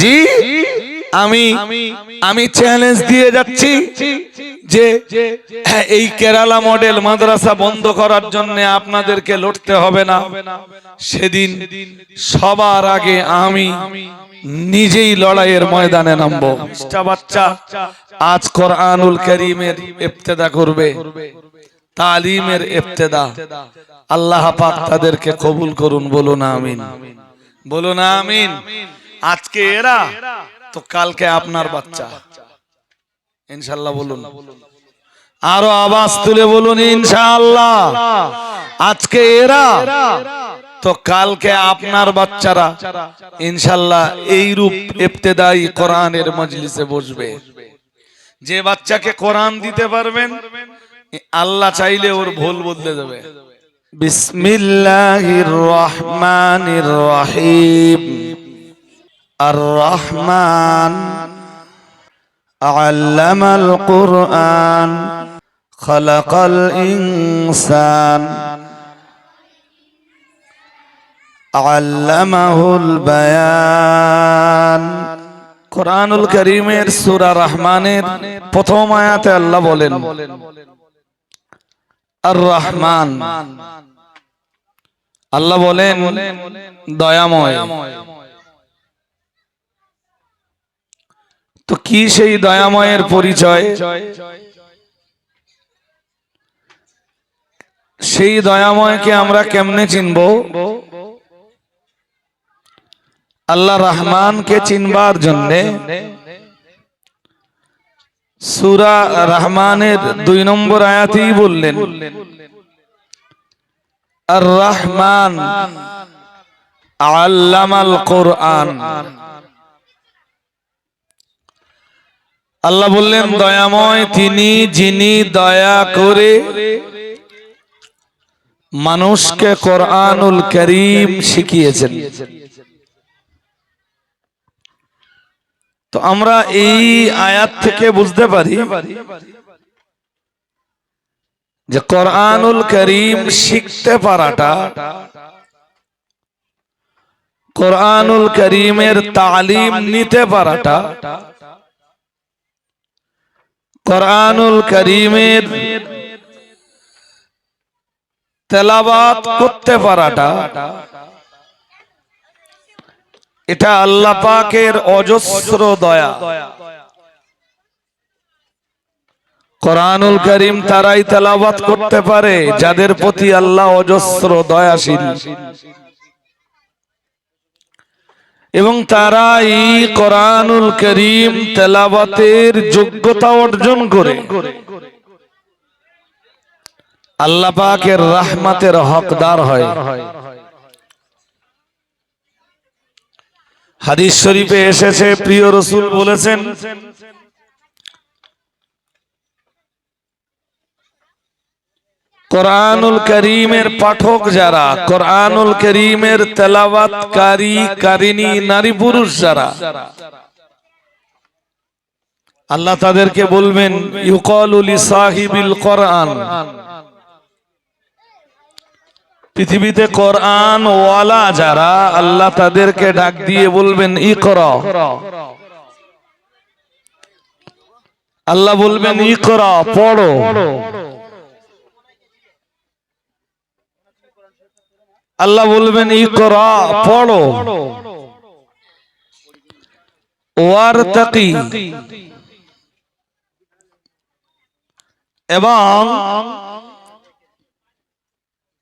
জি আমি আমি চ্যালেঞ্জ দিয়ে যাচ্ছি যে হ্যাঁ, এই কেরালা মডেল মাদ্রাসা বন্ধ করার জন্য আপনাদেরকে লড়তে হবে না। সেদিন সবার আগে আমি নিজেই লড়াইয়ের ময়দানে নামবো। বাচ্চা আজ কোরআনুল করিমের ইফতেদা করবে তালিমের ইফতেদা। আল্লাহ পাক তাদেরকে কবুল করুন বলুন আমিন। বলুন আমিন। আজকে এরা, তো কালকে আপনার বাচ্চা। ইনশাল্লাহ বলুন। আরও আওয়াজ তুলে বলুন, ইনশাআল্লাহ। আজকে এরা, তো কালকে আপনার বাচ্চারা ইনশাল্লাহ এই রূপ ইবতেদাই কোরআনের মজলিসে বসবে। যে বাচ্চাকে কোরআন দিতে পারবেন, আল্লাহ চাইলে ওর ভুল বদলে দেবে। বিসমিল্লাহির রহমানির রহিম। আর রহমান علم القرآن خلق الإنسان علمه البيان কোরআনুল করিমের সূরা রহমানের প্রথম আয়াতে আল্লাহ বলেন আর রহমান আল্লাহ বলেন দয়াময় কি সেই দয়াময়ের পরিচয়? সেই দয়াময়কে আমরা কেমনে চিনব? আল্লাহ রহমানকে চিনবার জন্যে সুরা রহমানের দুই নম্বর আয়াতেই বললেন, আর রহমান আল্লামাল কোরআন। আল্লাহ বললেন, দয়াময় তিনি যিনি দয়া করে মানুষকে কোরআনুল করিম শিখিয়েছেন। তো আমরা এই আয়াত থেকে বুঝতে পারি যে কোরআনুল করিম শিখতে পারাটা কোরআনুল করিমের তালিম নিতে পারাটা কোরআনুল করিমের তেলাবাত করতে পারাটা, এটা আল্লাহ পাকের অজস্র দয়া। কোরআনুল করিম তারাই তেলাবাত করতে পারে যাদের প্রতি আল্লাহ অজস্র দয়াশীল। এবং তারা এই কোরআনুল করিম তেলাবাতের যোগ্যতা অর্জন করে। আল্লাহ পাকের রাহমাতের হকদার হয়। হাদিস শরীফে এসেছে, প্রিয় রসুল বলেছেন কোরআনুল করিমের পাঠক যারা কোরআনুল করিমের তেলাওয়াতকারী কারিনী নারী পুরুষ যারা। আল্লাহ তাদেরকে বলবেন ইউকালুল সাহিবিল কোরআন। পৃথিবীতে কোরআন ওয়ালা যারা আল্লাহ তাদেরকে ডাক দিয়ে বলবেন ই কর আল্লাহ বলবেন ই কর পড়ো। আল্লাহ বলবেন ই কর পড়ো। ওয়ার তাকি এবং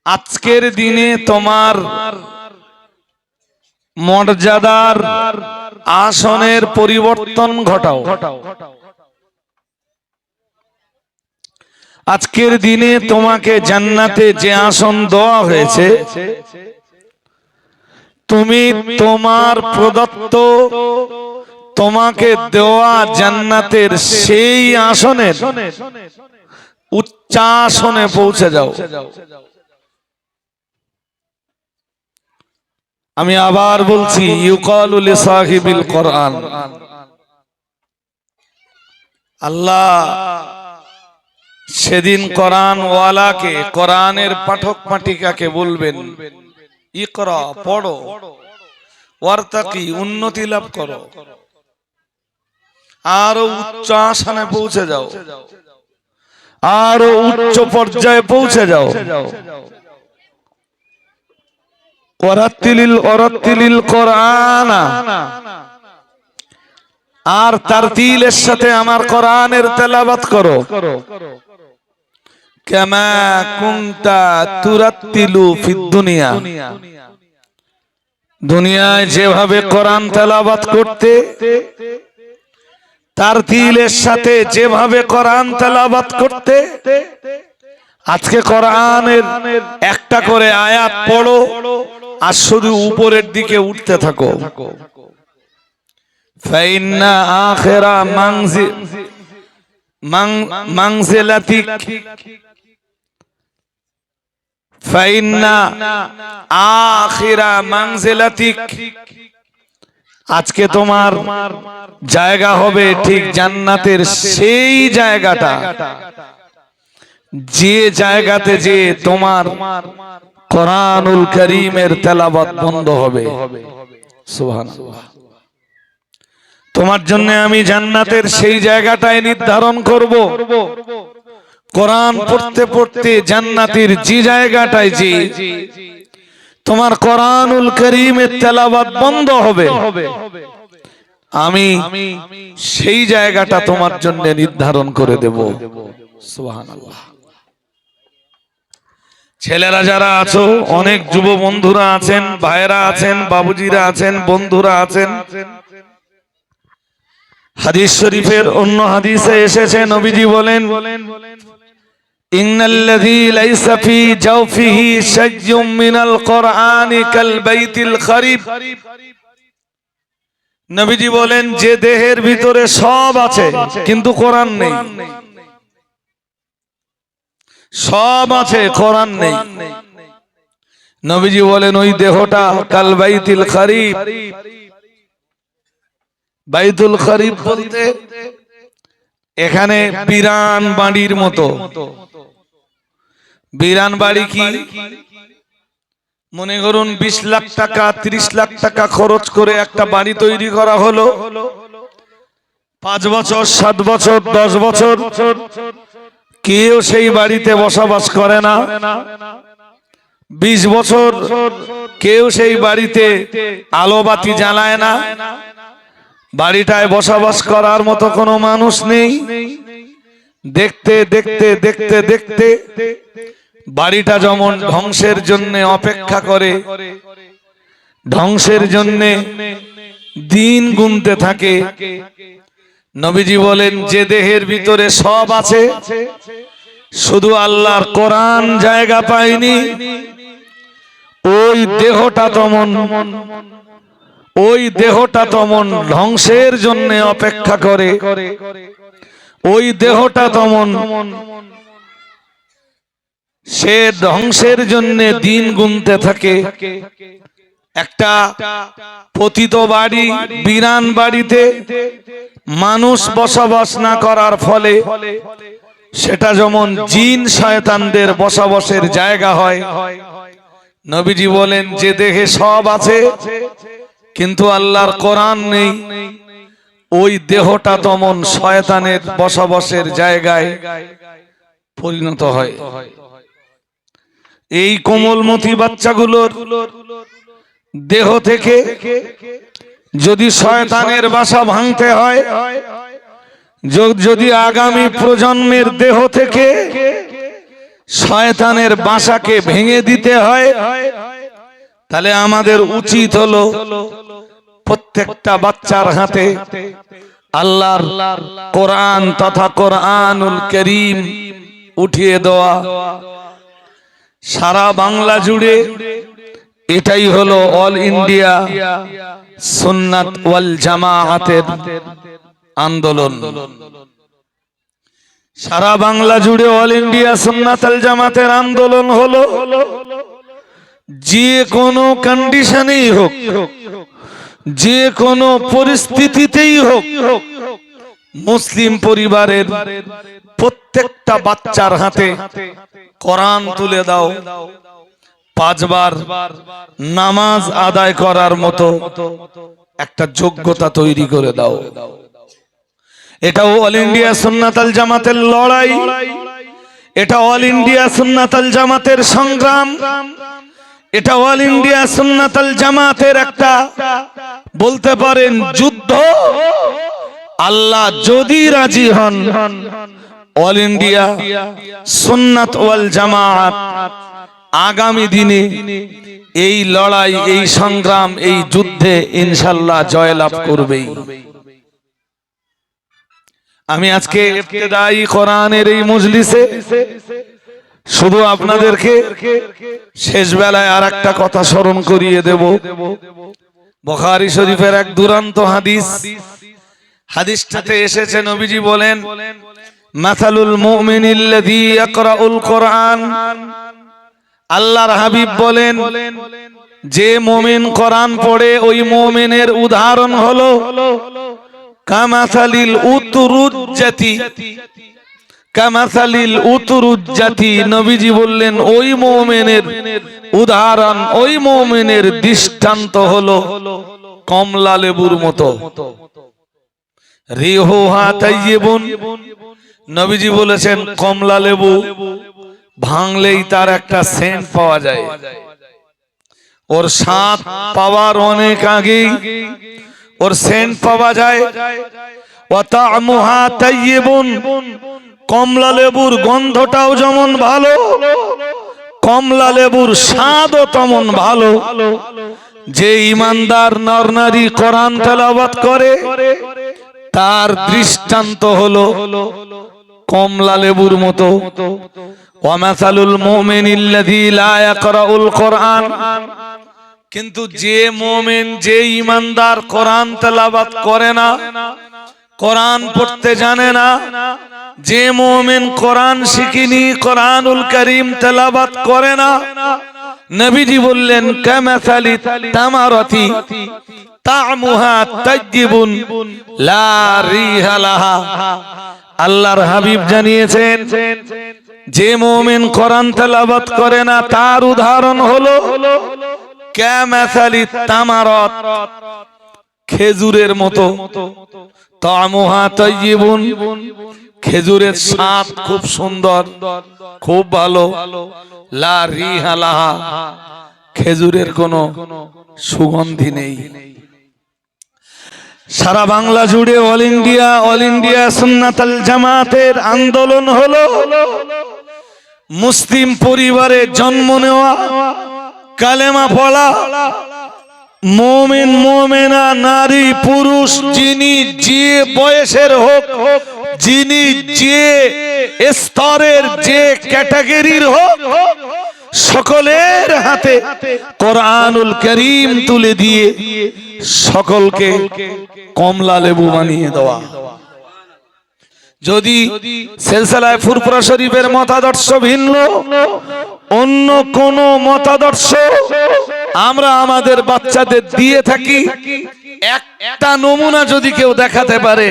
আজকের দিনে তোমার মর্যাদার আসনের পরিবর্তন ঘটাও ঘটাও। আজকের দিনে তোমাকে জান্নাতে যে আসন দেওয়া হয়েছে, তুমি তোমার প্রদত্ত, তোমাকে দেওয়া জান্নাতের সেই আসনের উচ্চাসনে পৌঁছে যাও। আমি আবার বলছি ইউকালুল সাহিবিল কোরআন। আল্লাহ সেদিন কোরআন ওয়ালাকে, কোরআনের পাঠক পাঠিকাকে বলবেন, ইকরা, পড়ো, ওয়ার্তাকি, উন্নতি লাভ করো। আরও উচ্চ আসনে পৌঁছে যাও। আরও উচ্চ পর্যায়ে পৌঁছে যাও। ওরাত্তিলিল ওরাত্তিলিল কোরআনা। আর তার তিলের সাথে আমার কোরআনের তেলাবাত করো। দুনিয়ায় যেভাবে কোরআন তেলাবাত করতে, তার তিলের সাথে যেভাবে কোরআন তেলাবাত করতে, আজকে কোরআনের একটা করে আয়াত পড়ো আর শুধু উপরের দিকে উঠতে থাকো। ফাইন্না আখিরা মানজি মান- মানজিলাতিক ফাইন্না আখিরা মানজিলাতিক আজকে তোমার জায়গা হবে ঠিক জান্নাতের সেই জায়গাটা। যে জায়গাতে যে তোমার কোরআনুল করিমের তেলাবাত বন্ধ হবে। তোমার জন্য আমি জান্নাতের সেই জায়গাটায় নির্ধারণ করব। কোরআন পড়তে পড়তে জান্নাতের যে জায়গাটায় যে তোমার কোরআনুল করিমের তেলাবাত বন্ধ হবে। আমি সেই জায়গাটা তোমার জন্য নির্ধারণ করে দেব। সুবহানাল্লাহ। ছেলেরা যারা আছো অনেক যুব বন্ধুরা আছেন ভাইরা আছেন বাবুজিরা আছেন বন্ধুরা আছেন। হাদিস শরীফের অন্য হাদিসে এসেছে নবীজি বলেন। ইন্নাল্লাযী লাইসা ফি জাওফিহি শাইয়্যুম মিনাল কোরআনি কাল বাইতিল খরিব নবীজি বলেন, যে দেহের ভিতরে সব আছে, কিন্তু কোরআন নেই। সব আছে, কোরআন নেই। নবীজি বলেন, ওই দেহটা কাল বাইতিল খরিব বাইতুল খরিব বলতে এখানে বিরান বাড়ির মতো। বিরান বাড়ি কি? মনে করুন বিশ লাখ টাকা ত্রিশ লাখ টাকা খরচ করে একটা বাড়ি তৈরি করা হলো। পাঁচ বছর সাত বছর দশ বছর। কেউ সেই বাড়িতে বসবাস করে না। বিশ বছর কেউ সেই বাড়িতে আলো বাতি জ্বালায় না। বাড়িটায় বসবাস করার মতো কোনো মানুষ নেই। দেখতে দেখতে দেখতে দেখতে বাড়িটা যেমন ধ্বংসের জন্য অপেক্ষা করে ধ্বংসের জন্য দিন গুনতে থাকে। নবীজি বলেন যে দেহের ভিতরে সব আছে শুধু আল্লাহর কোরআন জায়গা পায়নি। ওই দেহটা তমন ওই দেহটা তমন ধ্বংসের জন্য অপেক্ষা করে। ওই দেহটা তমন সে ধ্বংসের জন্য দিন গুনতে থাকে। একটা পতিত বাড়ি, বিরান বাড়িতে মানুষ বসবাস না করার ফলে সেটা যেমন জিন শয়তানদের বসবাসের জায়গা হয়। নবীজি বলেন, যে দেহে সব আছে, কিন্তু আল্লাহর কোরআন নেই। ওই দেহটা তমন শয়তানের বসবাসের জায়গায় পরিণত হয়। এই কোমলমতি বাচ্চাগুলোর দেহ থেকে যদি শয়তানের বাসা ভাঙতে হয় যদি আগামী প্রজন্মের দেহ থেকে শয়তানের বাসাকে ভেঙে দিতে হয়, তাহলে আমাদের উচিত হলো প্রত্যেকটা বাচ্চার হাতে আল্লাহর কোরআন তথা কোরআনুল করিম উঠিয়ে দেওয়া। সারা বাংলা জুড়ে এটাই হলো অল ইন্ডিয়া সুন্নাত ওয়াল জামাআতের আন্দোলন। সারা বাংলা জুড়ে অল ইন্ডিয়া সুন্নাত আল জামাতের আন্দোলন হলো যে কোনো কন্ডিশনেই হোক, যে কোনো পরিস্থিতিতেই হোক মুসলিম পরিবারের প্রত্যেকটা বাচ্চার হাতে কোরআন তুলে দাও। পাঁচবার নামাজ আদায় করার মতো একটা যোগ্যতা তৈরি করে দাও। এটা অল ইন্ডিয়া সুন্নাতাল জামাতের লড়াই। এটা অল ইন্ডিয়া সুন্নাতাল জামাতের সংগ্রাম। এটা অল ইন্ডিয়া সুন্নাতাল জামাতের একটা, বলতে পারেন, যুদ্ধ। আল্লাহ যদি রাজি হন, অল ইন্ডিয়া, সুন্নাত ওয়াল জামাত, আগামী দিনে এই লড়াই, এই সংগ্রাম, এই যুদ্ধে ইনশাল্লাহ জয়লাভ করবেই। আমি আজকে ইবতেদাই কোরআনের এই মজলিসে শুধু আপনাদেরকে শেষ বেলায় আর একটা কথা স্মরণ করিয়ে দেব। বখারি শরীফের এক দুরান্ত হাদিস। হাদিসটাতে এসেছে নবীজি বলেন মাসালুল মুমিনিল্লাযী ইয়াকরাউল কোরআন। আল্লাহর হাবিব বলেন যে মুমিন কোরআন পড়ে ওই মুমিনের উদাহরণ হলো কামাসালিল উতুরুজ্জাতি। কামাসালিল উতুরুজ্জাতি। নবীজি বললেন ওই মুমিনের উদাহরণ ওই মুমিনের দৃষ্টান্ত হলো কমলা লেবুর মতো। রিহুহা তাইয়িবুন। নবীজি বলেছেন, কমলা লেবু ভাঙলেই তার একটা সেন্ট পাওয়া যায়। ওর স্বাদ পাওয়ার অনেক আগেই ওর সেন্ট পাওয়া যায়। কমলা লেবুর গন্ধটাও যেমন ভালো, কমলা লেবুর স্বাদও তেমন ভালো। যে ইমানদার নরনারী কোরআন তেলাওয়াত করে তার দৃষ্টান্ত হলো কমলা লেবুর মতো। ওয়ামাসালুল মুমিনিল্লাযী লা ইয়াকরাউল কোরআন। কিন্তু যে মোমেন, যে ইমানদার কোরআন তেলাবাত করে না, কোরআন পড়তে জানে না, যে মোমেন কোরআন শিখিনি, কোরআনুল করিম তেলাবাত করে না, নবীজি বললেন, কামাসালি তামারাতি। তা'মুহা তাজ্জিবুন, লা রিহা লাহা। আল্লাহর হাবিব জানিয়েছেন, যে মোমেন কোরআন তেলাবাত করে না, তার উদাহরণ হলো, ক্যামাসালি তামারত, খেজুরের মতো। তামুহা তৈবুন খেজুরের স্বাদ খুব সুন্দর, খুব ভালো। লা রিহা লাহা, খেজুরের কোনো সুগন্ধি নেই। সারা বাংলা জুড়ে all India all India Sunnatal জামাতের আন্দোলন হলো। মুসলিম পরিবারে জন্ম নেওয়া, কালেমা পড়া, মোমেন, মোমেনা, নারী, পুরুষ, যিনি যে বয়সের হোক, যিনি যে স্তরের যে ক্যাটাগরির হোক সকলের হাতে কোরআনুল করিম তুলে দিয়ে সকলকে কমলা লেবু বানিয়ে দেওয়া। যদি সেলসালায় ফুরপুরা শরীফের মতাদর্শ ভিন্ন, অন্য কোন মতাদর্শ আমরা আমাদের বাচ্চাদের দিয়ে থাকি একটা নমুনা যদি কেউ দেখাতে পারে,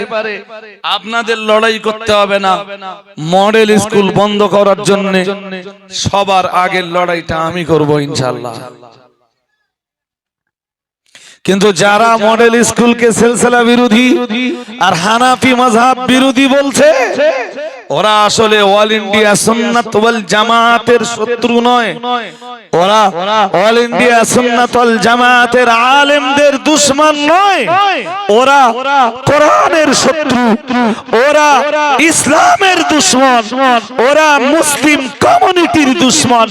আপনাদের লড়াই করতে হবে না। মডেল স্কুল বন্ধ করার জন্য সবার আগের লড়াইটা আমি করব ইনশাল্লাহ কিন্তু যারা মডেল স্কুলকে সেলসেলা বিরোধী আর হানাফি মাযহাব বিরোধী বলছে ওরা আসলে অল ইন্ডিয়া সুন্নাত ওয়াল জামাতের শত্রু নয়। ওরা অল ইন্ডিয়া সুন্নাত ওয়াল জামাতের আলেমদের দুশমন নয়। ওরা কোরআনের শত্রু। ওরা ইসলামের দুশমন। ওরা মুসলিম কমিউনিটির দুশমন।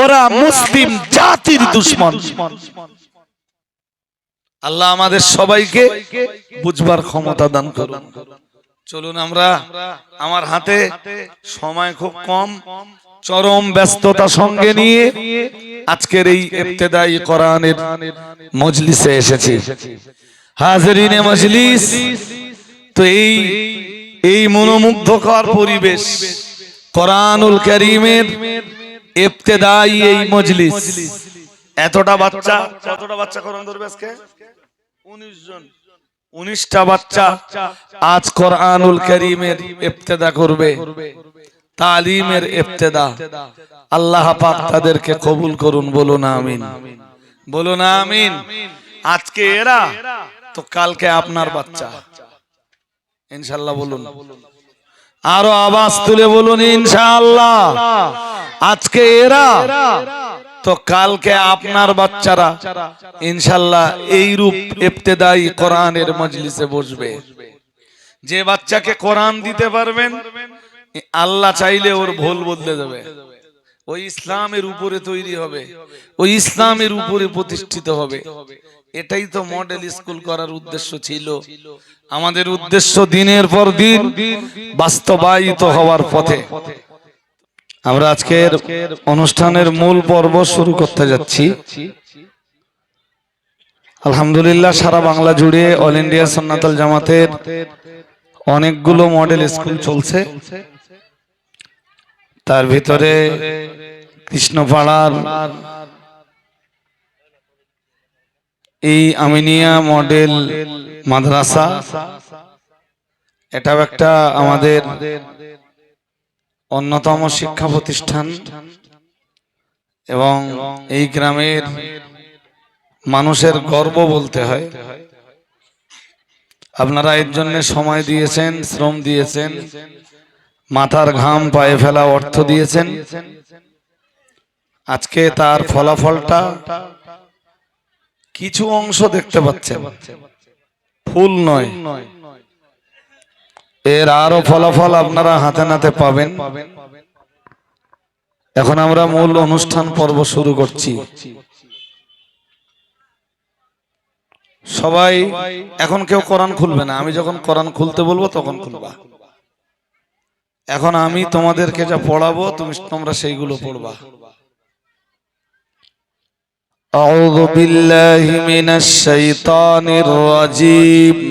ওরা মুসলিম জাতির দুশমন। আল্লাহ আমাদের সবাইকে বুঝবার ক্ষমতা দান করুন। চলুন আমরা আমার হাতে সময় খুব কম, চরম ব্যস্ততা সঙ্গে নিয়ে আজকের এই ইবতেদাই কোরআনের মজলিসে এসেছি। হাজরিনে মজলিস, তো এই এই মনোমুগ্ধকর পরিবেশ কোরআনুল করিমের ইবতেদাই এই মজলিস। এতটা বাচ্চা, কতটা বাচ্চা কোরআন ধরবে আজকে? উনিশ জন। উনিশটা বাচ্চা আজ কোরআনুল করিমের ইবতেদা করবে, তালিমের ইবতেদা। আল্লাহ পাক তাদেরকে কবুল করুন, বলুন আমিন। বলুন আমিন। আজকে এরা, তো কালকে আপনার বাচ্চা। ইনশাল্লাহ বলুন। আরও আওয়াজ তুলে বলুন, ইনশাআল্লাহ। আজকে এরা তো কালকে আপনার বাচ্চারা, ইনশাল্লাহ এই রূপ ইবতেদাই কোরআনের মজলিসে বসবে। যে বাচ্চাকে কোরআন দিতে পারবেন, আল্লাহ চাইলে ওর ভুল বদলে দেবে। ওই ইসলামের উপরে তৈরি হবে, ওই ইসলামের উপরে প্রতিষ্ঠিত হবে। এটাই তো মডেল স্কুল করার উদ্দেশ্য ছিল। আমাদের উদ্দেশ্য দিনের পর দিন বাস্তবায়িত হওয়ার পথে। আমরা আজকের অনুষ্ঠানের মূল পর্ব শুরু করতে যাচ্ছি। আলহামদুলিল্লাহ, সারা বাংলা জুড়ে অল ইন্ডিয়া সন্ন্যাতল জামাতের অনেকগুলো মডেল স্কুল চলছে। তার ভিতরে কৃষ্ণপাড়ার এই আমিনিয়া মডেল মাদ্রাসা, এটাও একটা আমাদের অন্যতম শিক্ষা প্রতিষ্ঠান এবং এই গ্রামের মানুষের গর্ব বলতে হয়। আপনারা এর জন্য সময় দিয়েছেন, শ্রম দিয়েছেন, মাথার ঘাম, পায়ে ফেলা অর্থ দিয়েছেন। আজকে তার ফলাফলটা কিছু অংশ দেখতে পাচ্ছেন। ফুল নয়। এর আরো ফলাফল আপনারা হাতে নাতে পাবেন এখন আমরা মূল অনুষ্ঠান পর্ব শুরু করছি সবাই এখন কেউ কোরআন খুলবে না আমি যখন কোরআন খুলতে বলবো তখন খুলবা এখন আমি তোমাদেরকে যা পড়াবো তুমি তোমরা সেইগুলো পড়বা أعوذ بالله من الشيطان الرجيم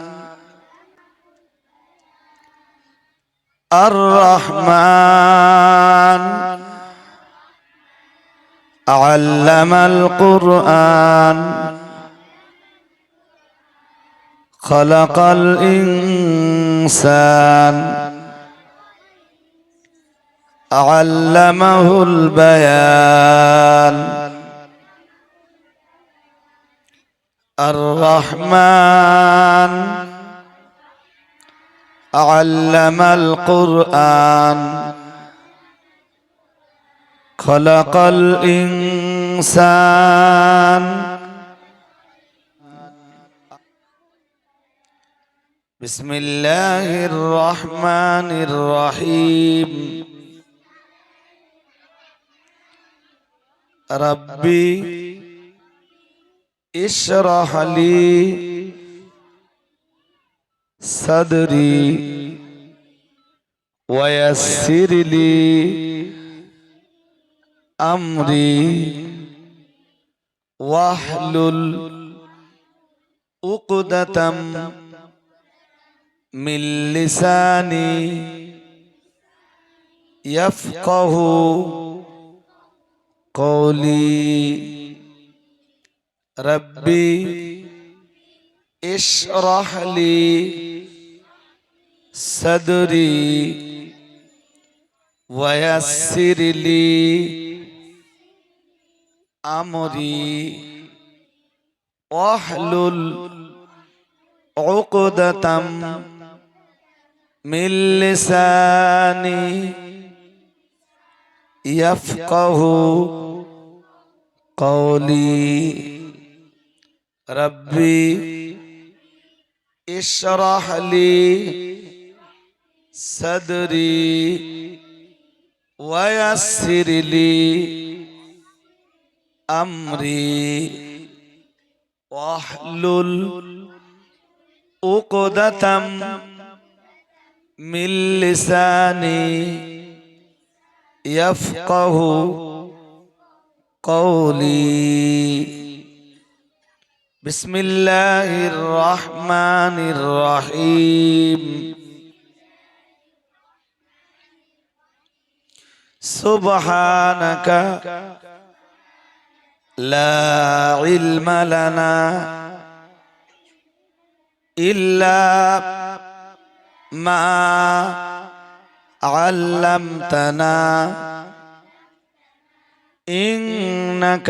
الرحمن. علم القرآن. خلق الإنسان. علمه البيان. الرحمن. علم القرآن. خلق الإنسان. بسم الله الرحمن الرحيم. ربي اشرح لي صدري ويسر لي أمري واحلل عقدة من لساني يفقه قولي. ربي إشرح لي صدري ويسر لي أمري. واحلل عقدة من لساني يفقه قولي. ربي اشرح لي صدري ويسر لي أمري واحلل عقدة من لساني يفقه قولي. بسم الله الرحمن الرحيم سبحانك لا علم لنا إلا ما علمتنا إنك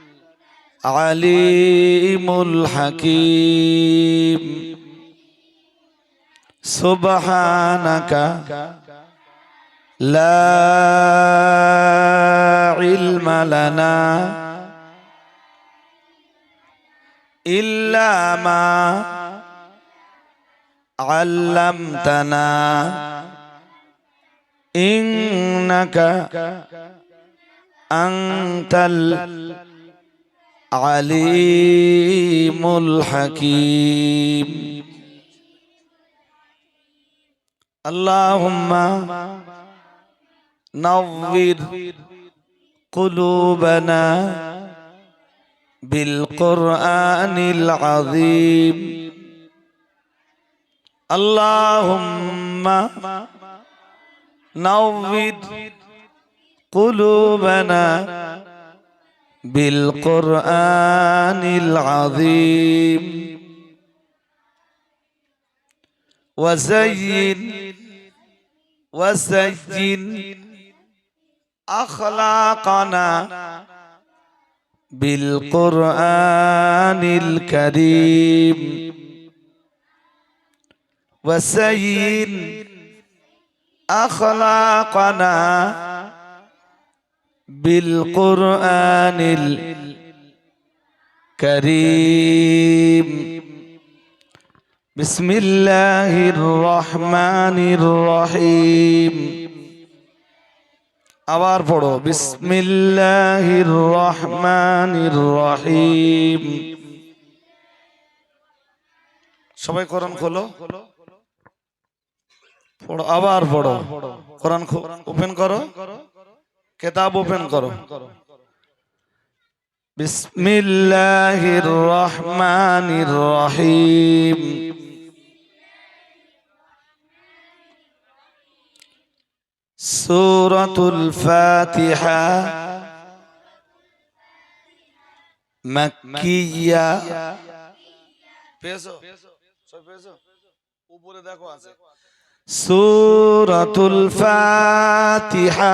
আলিমুল হাকিম। সুবহানাকা লা ইলমা লানা ইল্লা মা আল্লামতানা। ইন্নাকা আনতাল العليم الحكيم. اللهم نور قلوبنا بالقرآن العظيم. اللهم نور قلوبنا بالقرآن العظيم. وزين وسجن أخلاقنا بالقرآن الكريم. وسين أخلاقنا بالقرآن الكريم بسم الله الرحمن الرحيم আবার পড়ো বিসমিল্লাহির রহমানির রহিম সবাই কোরআন খোলো পড়ো আবার পড়ো কোরআন ওপেন করো কেতাব ওপেন করো। বিসমিল্লাহির রহমানির রহিম সূরাতুল ফাতিহা মাক্কিয়া। পেছো পেছো উপরে দেখো আছে। সূরাতুল ফাতিহা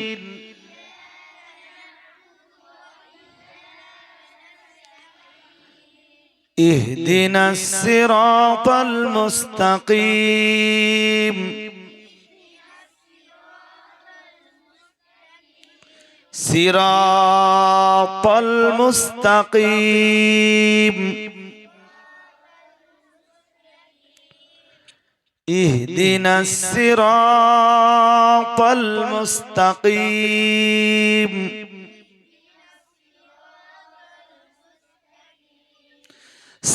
اهدنا الصراط المستقيم. صراط المستقيم. اهدنا الصراط المستقيم.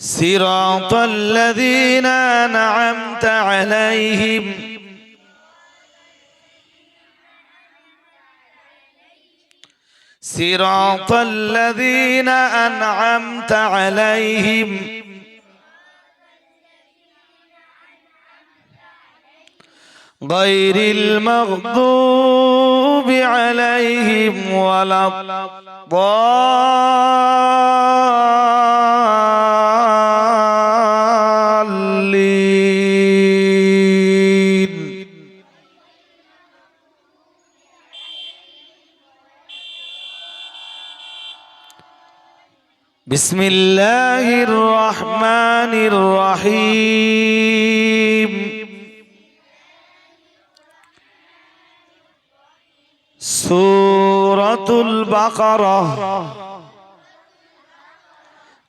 صراط الذين أنعمت عليهم. صراط الذين أنعمت عليهم. غير المغضوب عليهم ولا الضالين. بسم الله الرحمن الرحيم. سورة البقرة.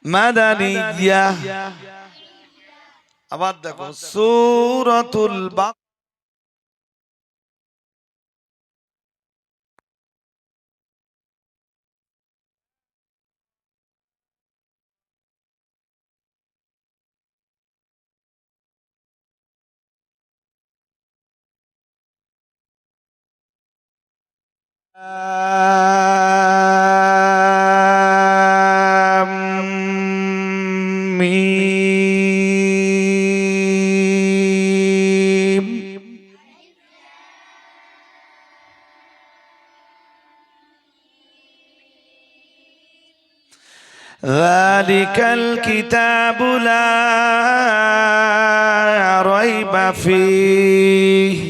مدنية. أبدأ. سورة البقرة. ذلك الكتاب لا ريب فيه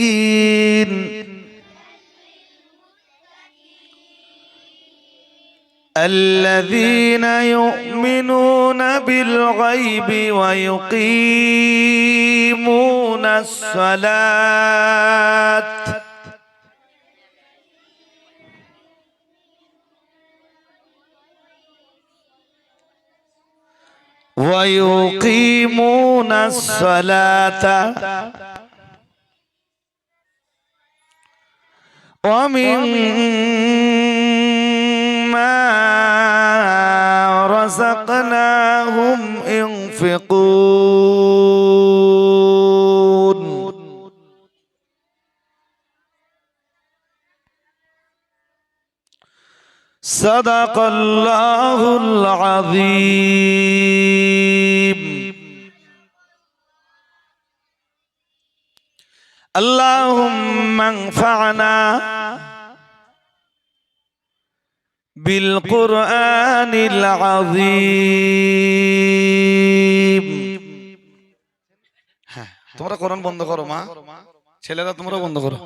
الذين يؤمنون بالغيب ويقيمون الصلاة. ويقيمون الصلاة. ومما رزقناهم ينفقون صدق الله العظيم. اللهم انفعنا بالقرآن العظيم হ্যাঁ তোমরা কোরআন বন্ধ করো মা ছেলেরা তোমরা বন্ধ করো